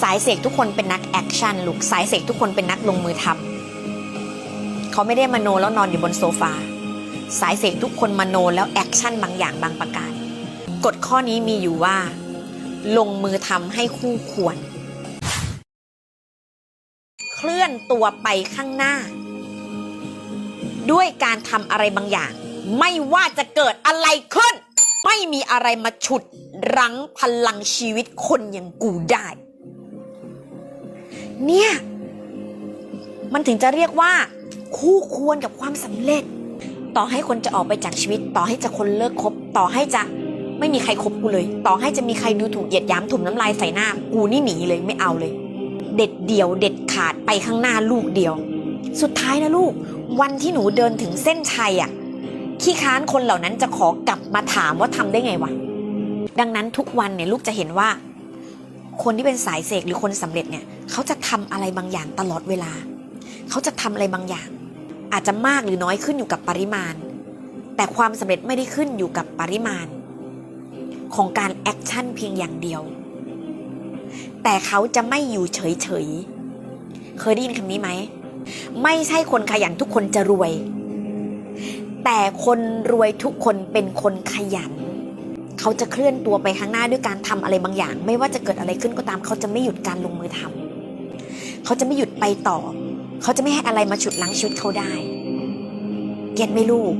สายเสกทุกคนเป็นนักแอคชั่นลูกสายเสกทุกคนเป็นนักลงมือทำเขาไม่ได้มโนแล้วนอนอยู่บนโซฟาสายเสกทุกคนมโนแล้วแอคชั่นบางอย่างบางประการกฎข้อนี้มีอยู่ว่า ลงมือทำให้คู่ควร เคลื่อนตัวไปข้างหน้า ด้วยการทำอะไรบางอย่าง ไม่ว่าจะเกิดอะไรขึ้น ไม่มีอะไรมาฉุดรั้งพลังชีวิตคนอย่างกูได้ เนี่ย มันถึงจะเรียกว่าคู่ควรกับความสำเร็จ ต่อให้คนจะออกไปจากชีวิต ต่อให้จะคนเลิกคบ ต่อให้จะไม่มีใครคบกูเลย ต่อให้จะมีใครดูถูกเหยียดหยามถุ่มน้ำลายใส่หน้า กูนี่หนีเลยไม่เอาเลย เด็ดเดียว เด็ดขาดไปข้างหน้าลูกเดียว สุดท้ายนะลูก วันที่หนูเดินถึงเส้นชัยอะขี้ค้านคนเหล่านั้นจะขอกลับมาถามว่าทำได้ไงวะดังนั้นทุกวันเนี่ยลูกจะเห็นว่า คนที่เป็นสายเสกหรือคนสำเร็จเนี่ยเขาจะทำอะไรบางอย่างตลอดเวลา เขาจะทำอะไรบางอย่าง อาจจะมากหรือน้อยขึ้นอยู่กับปริมาณ แต่ความสำเร็จไม่ได้ขึ้นอยู่กับปริมาณ ของการแอคชั่นเพียงอย่างเดียว แต่เขาจะไม่อยู่เฉยๆเคยได้ยินคำนี้ไหม ไม่ใช่คนขยันทุกคนจะรวย แต่คนรวยทุกคนเป็นคนขยัน เขาจะเคลื่อนตัวไปข้างหน้าด้วยการทำอะไรบางอย่าง ไม่ว่าจะเกิดอะไรขึ้นก็ตาม เขาจะไม่หยุดการลงมือทำเขาจะไม่หยุดไปต่อ เขาจะไม่ให้อะไรมาฉุดลั้งชีวิตเขาได้ เก็ตไม่ลูก